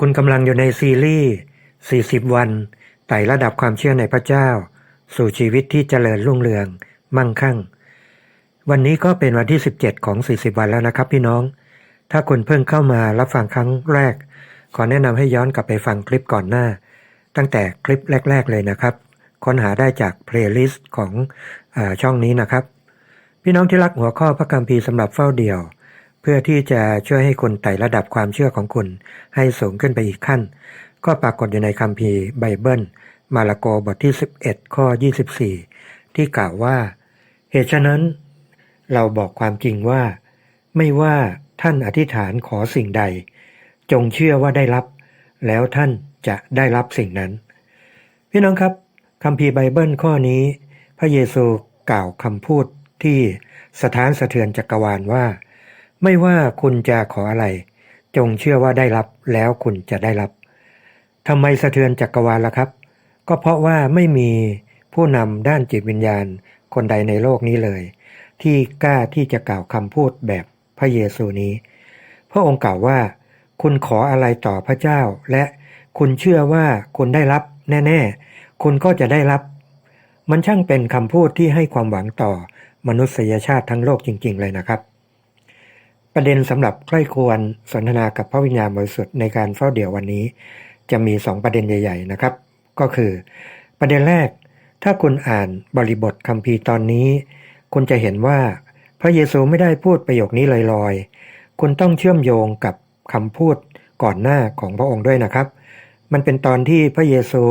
คุณกำลังอยู่ในซีรีส์ 40 วัน ไต่ระดับความเชื่อในพระเจ้า สู่ชีวิตที่เจริญรุ่งเรือง มั่งคั่ง วันนี้ก็เป็นวันที่ 17 ของ 40 วันแล้วนะครับพี่น้อง ถ้าคุณเพิ่งเข้ามารับฟังครั้งแรก ขอแนะนำให้ย้อนกลับไปฟังคลิปก่อนหน้า ตั้งแต่คลิปแรก ๆ เลยนะครับ ค้นหาได้จากเพลย์ลิสต์ของอช่องนี้นะครับ พี่น้องที่รักหัวข้อพระคัมภีร์สำหรับเฝ้าเดี่ยว เพื่อที่จะช่วยให้คุณไต่ระดับความเชื่อของคุณให้สูงขึ้นไปอีกขั้น ก็ปรากฏอยู่ในคัมภีร์ไบเบิล มาระโกบทที่ 11 ข้อ 24 ที่กล่าวว่า เหตุฉะนั้น เราบอกความจริงว่า ไม่ว่าท่านอธิษฐานขอสิ่งใด จงเชื่อว่าได้รับ แล้วท่านจะได้รับสิ่งนั้น พี่น้องครับคัมภีร์ไบเบิลข้อนี้ พระเยซูกล่าวคำพูดที่สถานสะเทือนจักรวาลว่า ไม่ว่าคุณจะขออะไร จงเชื่อว่าได้รับแล้วคุณจะได้รับทำไมสะเทือนจักรวาลล่ะครับ ก็เพราะว่าไม่มีผู้นำด้านจิตวิญญาณคนใดในโลกนี้เลย ที่กล้าที่จะกล่าวคำพูดแบบพระเยซูนี้ พระองค์กล่าวว่า คุณขออะไรต่อพระเจ้า และคุณเชื่อว่าคุณได้รับแน่ๆ คุณก็จะได้รับ มันช่างเป็นคำพูดที่ให้ความหวังต่อมนุษยชาติทั้งโลกจริง ๆ เลยนะครับ ประเด็นสำหรับใกล้ควรสนทนากับพระวิญญาณบริสุทธิ์ในการเฝ้าเดี่ยววันนี้ จะมีสองประเด็นใหญ่ ๆ นะครับ ก็คือ ประเด็นแรก ถ้าคุณอ่านบริบทคัมภีร์ตอนนี้ คุณจะเห็นว่าพระเยซูไม่ได้พูดประโยคนี้ลอยๆ คุณต้องเชื่อมโยงกับคำพูดก่อนหน้าของพระองค์ด้วยนะครับ มันเป็นตอนที่พระเยซู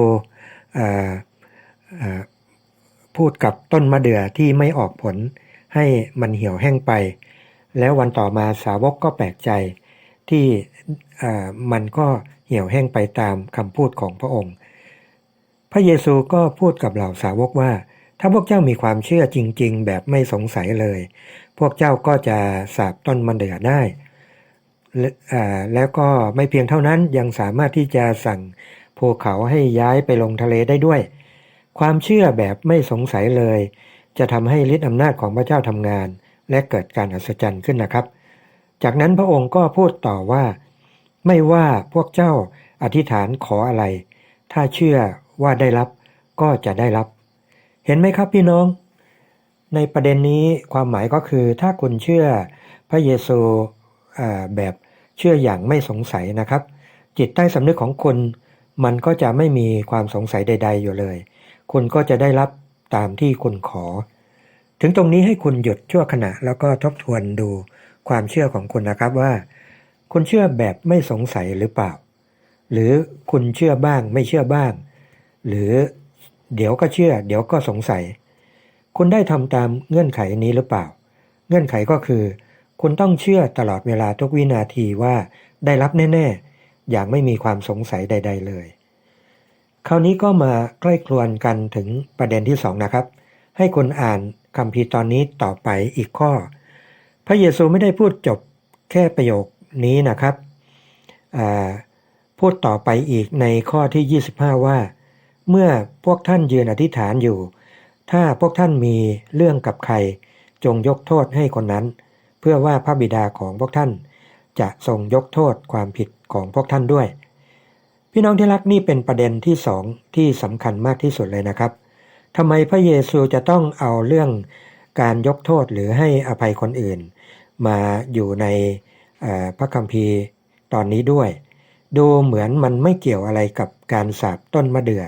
พูดกับต้นมะเดื่อที่ไม่ออกผลให้มันเหี่ยวแห้งไป แล้ววันต่อมาสาวกก็แปลกใจที่มันก็เหี่ยวแห้งไปตามคำพูดของพระองค์ พระเยซูก็พูดกับเหล่าสาวกว่า ถ้าพวกเจ้ามีความเชื่อจริง ๆ แบบไม่สงสัยเลย พวกเจ้าก็จะสาบต้นมะเดือได้และแล้วก็ไม่เพียงเท่านั้นยังสามารถที่จะสั่งภูเขาให้ย้ายไปลงทะเลได้ด้วย ความเชื่อแบบไม่สงสัยเลย จะทำให้ฤทธิอำนาจของพระเจ้าทำงาน และเกิดการอัศจรรย์ขึ้นนะครับ จากนั้นพระองค์ก็พูดต่อว่า ไม่ว่าพวกเจ้าอธิษฐานขออะไร ถ้าเชื่อว่าได้รับก็จะได้รับ เห็นไหมครับพี่น้อง ในประเด็นนี้ความหมายก็คือถ้าคุณเชื่อพระเยซูแบบเชื่ออย่างไม่สงสัยนะครับ จิตใต้สำนึกของคุณมันก็จะไม่มีความสงสัยใด ๆ อยู่เลย คุณก็จะได้รับตามที่คุณขอ ถึงตรงนี้ให้คุณหยุดชั่วขณะแล้วก็ทบทวนดูความเชื่อของคุณนะครับว่า คุณเชื่อแบบไม่สงสัยหรือเปล่า หรือคุณเชื่อบ้างไม่เชื่อบ้าง หรือเดี๋ยวก็เชื่อ เดี๋ยวก็สงสัย คุณได้ทำตามเงื่อนไขนี้หรือเปล่า เงื่อนไขก็คือ คุณต้องเชื่อตลอดเวลาทุกวินาทีว่าได้รับแน่ ๆ อย่างไม่มีความสงสัยใด ๆ เลย คราวนี้ก็มาใกล้ครวนกันถึงประเด็นที่สองนะครับ ให้คุณอ่านคำพีตอนนี้ต่อไปอีกข้อ พระเยซูไม่ได้พูดจบแค่ประโยคนี้นะครับพูดต่อไปอีกในข้อที่ 25 ว่า เมื่อพวกท่านยืนอธิษฐานอยู่ ถ้าพวกท่านมีเรื่องกับใคร จงยกโทษให้คนนั้น เพื่อว่าพระบิดาของพวกท่าน จะทรงยกโทษความผิดของพวกท่านด้วย พี่น้องที่รักนี่เป็นประเด็นที่สองที่สำคัญมากที่สุดเลยนะครับ ทำไมพระเยซูจะต้องเอาเรื่องการยกโทษหรือให้อภัยคนอื่น มาอยู่ในพระคัมภีร์ตอนนี้ด้วย ดูเหมือนมันไม่เกี่ยวอะไรกับการสาบต้นมะเดื่อ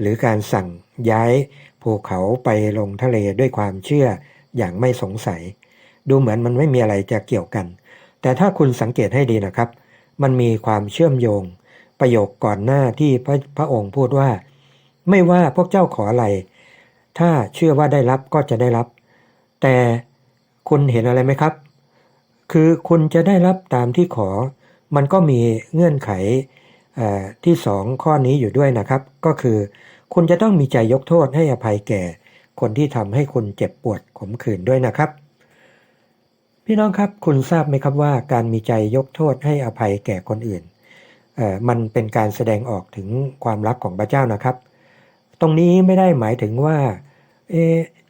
หรือการสั่งย้ายภูเขาไปลงทะเลด้วยความเชื่ออย่างไม่สงสัย ดูเหมือนมันไม่มีอะไรจะเกี่ยวกัน แต่ถ้าคุณสังเกตให้ดีนะครับ มันมีความเชื่อมโยง ประโยคก่อนหน้าที่พระพระองค์พูดว่า ไม่ว่าพวกเจ้าขออะไร ถ้าเชื่อว่าได้รับก็จะได้รับ แต่คุณเห็นอะไรไหมครับ คือคุณจะได้รับตามที่ขอ มันก็มีเงื่อนไขที่สองข้อนี้อยู่ด้วยนะครับ ก็คือ คุณจะต้องมีใจยกโทษให้อภัยแก่ คนที่ทำให้คุณเจ็บปวดขมขื่นด้วยนะครับ พี่น้องครับคุณทราบไหมครับว่าการมีใจยกโทษให้อภัยแก่คนอื่นมันเป็นการแสดงออกถึงความรักของพระเจ้านะครับ ตรงนี้ไม่ได้หมายถึงว่า เอ๊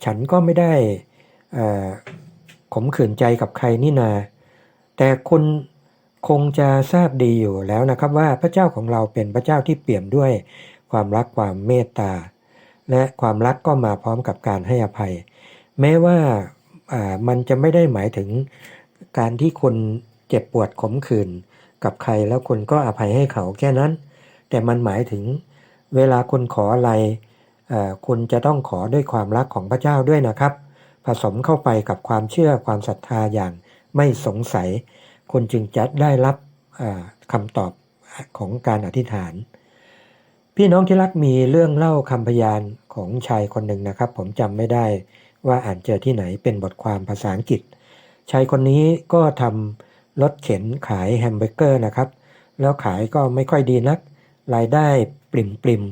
ฉันก็ไม่ได้ขมขื่นใจกับใครนี่นา แต่คุณคงจะทราบดีอยู่แล้วนะครับว่าพระเจ้าของเราเป็นพระเจ้าที่เปี่ยมด้วยความรักความเมตตา และความรักก็มาพร้อมกับการให้อภัย แม้ว่ามันจะไม่ได้หมายถึงการที่คุณเจ็บปวดขมขื่นกับใครแล้วคุณก็อภัยให้เขาแค่นั้น แต่มันหมายถึงเวลาคุณขออะไร คุณจะต้องขอด้วยความรักของพระเจ้าด้วยนะครับ ผสมเข้าไปกับความเชื่อความศรัทธาอย่างไม่สงสัย คุณจึงจะได้รับคำตอบของการอธิษฐาน พี่น้องที่รักมีเรื่องเล่าคำพยานของชายคนหนึ่งนะครับ ผมจำไม่ได้ว่าอ่านเจอที่ไหนเป็นบทความภาษาอังกฤษ ชายคนนี้ก็ทำรถเข็นขายแฮมเบอร์เกอร์นะครับ แล้วขายก็ไม่ค่อยดีนัก รายได้ปริมปริม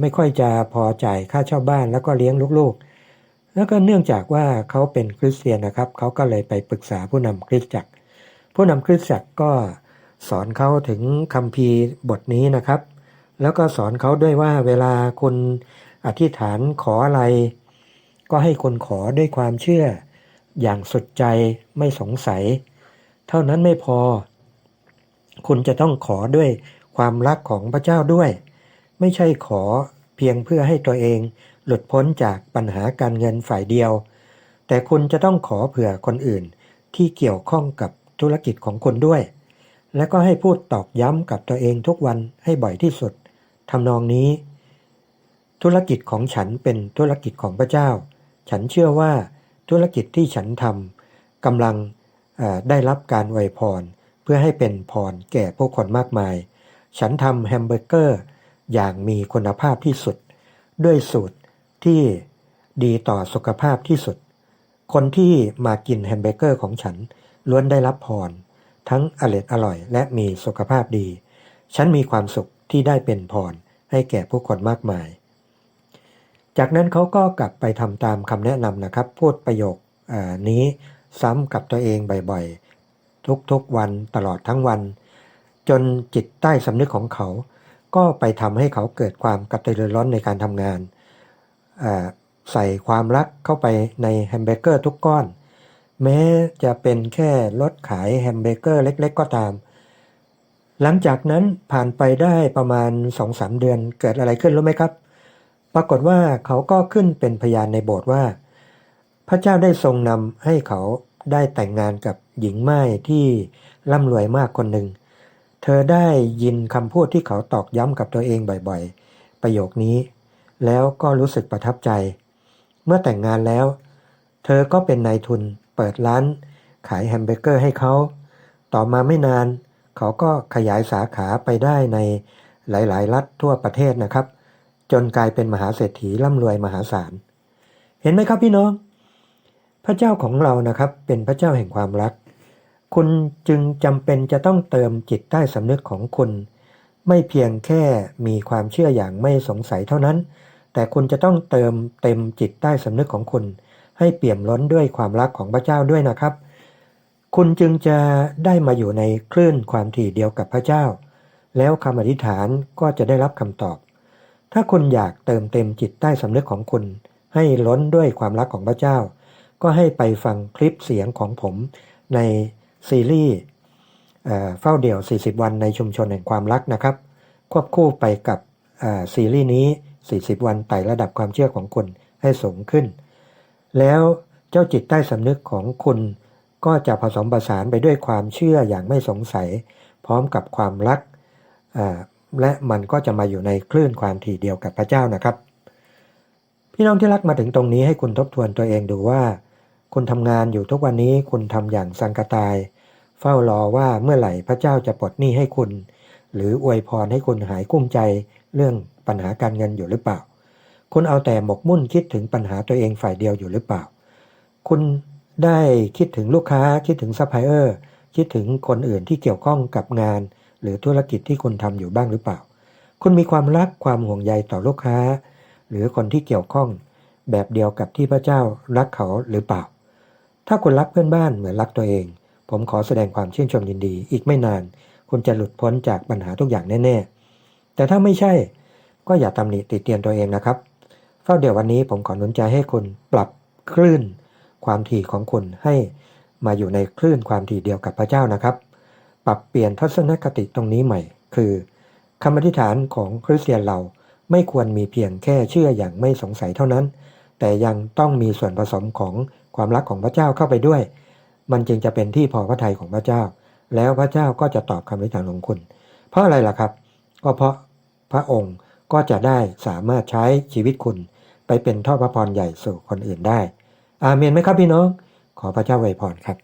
ไม่ค่อยจะพอจ่ายค่าเช่าบ้านแล้วก็เลี้ยงลูกๆ แล้วก็เนื่องจากว่าเขาเป็นคริสเตียนนะครับ เขาก็เลยไปปรึกษาผู้นำคริสตจักร ผู้นำคริสตจักรก็สอนเขาถึงคัมภีร์บทนี้นะครับ แล้วก็สอนเขาด้วยว่าเวลาคุณอธิษฐานขออะไร ก็ให้คนขอด้วยความเชื่อ อย่างสุดใจไม่สงสัย เท่านั้นไม่พอ คุณจะต้องขอด้วยความรักของพระเจ้าด้วย ไม่ใช่ขอเพียงเพื่อให้ตัวเองหลุดพ้นจากปัญหาการเงินฝ่ายเดียว แต่คุณจะต้องขอเผื่อคนอื่นที่เกี่ยวข้องกับธุรกิจของคุณด้วย และก็ให้พูดตอกย้ำกับตัวเองทุกวันให้บ่อยที่สุดทำนองนี้ ธุรกิจของฉันเป็นธุรกิจของพระเจ้า ฉันเชื่อว่าธุรกิจที่ฉันทำกำลังได้รับการอวยพร เพื่อให้เป็นพรแก่ผู้คนมากมาย ฉันทำแฮมเบอร์เกอร์ อย่างมีคุณภาพที่สุด ด้วยสูตรที่ดีต่อสุขภาพที่สุด คนที่มากินแฮมเบอร์เกอร์ของฉันล้วนได้รับพร ทั้งอร่อยอร่อย และมีสุขภาพดี ฉันมีความสุขที่ได้เป็นพรให้แก่ผู้คนมากมาย จากนั้นเขาก็กลับไปทำตามคำแนะนำนะครับ พูดประโยคนี้ซ้ำกับตัวเองบ่อยๆ ทุกๆวันตลอดทั้งวัน จนจิตใต้สำนึกของเขา ก็ไปทำให้เขาเกิดความกระตือรือร้นในการทำงาน ใส่ความรักเข้าไปในแฮมเบอร์เกอร์ทุกก้อน แม้จะเป็นแค่รถขายแฮมเบอร์เกอร์เล็ก ๆ ก็ตาม หลังจากนั้นผ่านไปได้ประมาณ2-3เดือนเกิดอะไรขึ้นรู้ไหมครับ ปรากฏว่าเขาก็ขึ้นเป็นพยานในโบสถ์ว่า พระเจ้าได้ทรงนำให้เขาได้แต่งงานกับหญิงไม้ที่ร่ำรวยมากคนหนึ่ง เธอได้ยินคำพูดที่เขาตอกย้ำกับตัวเองบ่อยๆ ประโยคนี้ แล้วก็รู้สึกประทับใจ เมื่อแต่งงานแล้ว เธอก็เป็นนายทุนเปิดร้าน ขายแฮมเบอร์เกอร์ให้เขา ต่อมาไม่นาน เขาก็ขยายสาขาไปได้ในหลายๆ รัฐทั่วประเทศนะครับ จนกลายเป็นมหาเศรษฐีร่ำรวยมหาศาล เห็นไหมครับพี่น้อง พระเจ้าของเรานะครับเป็นพระเจ้าแห่งความรัก คุณจึงจำเป็นจะต้องเติมจิตใต้สำนึกของคุณ ไม่เพียงแค่มีความเชื่ออย่างไม่สงสัยเท่านั้น แต่คุณจะต้องเติมเต็มจิตใต้สำนึกของคุณ ให้เปี่ยมล้นด้วยความรักของพระเจ้าด้วยนะครับ คุณจึงจะได้มาอยู่ในคลื่นความถี่เดียวกับพระเจ้า แล้วคำอธิษฐานก็จะได้รับคำตอบ ถ้าคุณอยากเติมเต็มจิตใต้สำนึกของคุณ ให้ล้นด้วยความรักของพระเจ้า ก็ให้ไปฟังคลิปเสียงของผมใน ซีรีส์เฝ้าเดี่ยว 40 วันในชุมชนแห่งความรักนะครับ ควบคู่ไปกับซีรีส์นี้ 40 วันไต่ระดับความเชื่อของคุณให้สูงขึ้น แล้วเจ้าจิตใต้สำนึกของคุณก็จะผสมผสานไปด้วยความเชื่ออย่างไม่สงสัย พร้อมกับความรัก และมันก็จะมาอยู่ในคลื่นความถี่เดียวกับพระเจ้านะครับ พี่น้องที่รักมาถึงตรงนี้ให้คุณทบทวนตัวเองดูว่า คุณทำงานอยู่ทุกวันนี้คุณทำอย่างสังกตาย เฝ้ารอว่าเมื่อไหร่พระเจ้าจะปลดหนี้ให้คุณ หรืออวยพรให้คุณหายกุ้มใจเรื่องปัญหาการเงินอยู่หรือเปล่า คุณเอาแต่หมกมุ่นคิดถึงปัญหาตัวเองฝ่ายเดียวอยู่หรือเปล่า คุณได้คิดถึงลูกค้าคิดถึงซัพพลายเออร์คิดถึงคนอื่นที่เกี่ยวข้องกับงาน หรือธุรกิจที่คุณทำอยู่บ้างหรือเปล่า คุณมีความรักความห่วงใยต่อลูกค้า หรือคนที่เกี่ยวข้อง แบบเดียวกับที่พระเจ้ารักเขาหรือเปล่า ถ้าคุณรักเพื่อนบ้านเหมือนรักตัวเอง ผมขอแสดงความชื่นชมยินดี อีกไม่นาน คุณจะหลุดพ้นจากปัญหาทุกอย่างแน่ ๆ แต่ถ้าไม่ใช่ก็อย่าตำหนิติเตียนตัวเองนะครับ เฝ้าเดี๋ยววันนี้ผมขอหนุนใจให้คุณปรับคลื่น ความถี่ของคุณให้มาอยู่ในคลื่นความถี่เดียวกับพระเจ้านะครับ ปรับเปลี่ยนทัศนคติตรงนี้ใหม่ คือคำอธิษฐานของคริสเตียนเราไม่ควรมีเพียงแค่เชื่ออย่างไม่สงสัยเท่านั้น แต่ยังต้องมีส่วนผสมของความรักของพระเจ้าเข้าไปด้วย มันจึงจะเป็นที่พอพระทัยของพระเจ้า แล้วพระเจ้าก็จะตอบคำอธิษฐานของคุณ เพราะอะไรล่ะครับ ก็เพราะพระองค์ก็จะได้สามารถใช้ชีวิตคุณ ไปเป็นท่อพระพรใหญ่สู่คนอื่นได้ อาเมนไหมครับพี่น้อง ขอพระเจ้าไวยพรครับ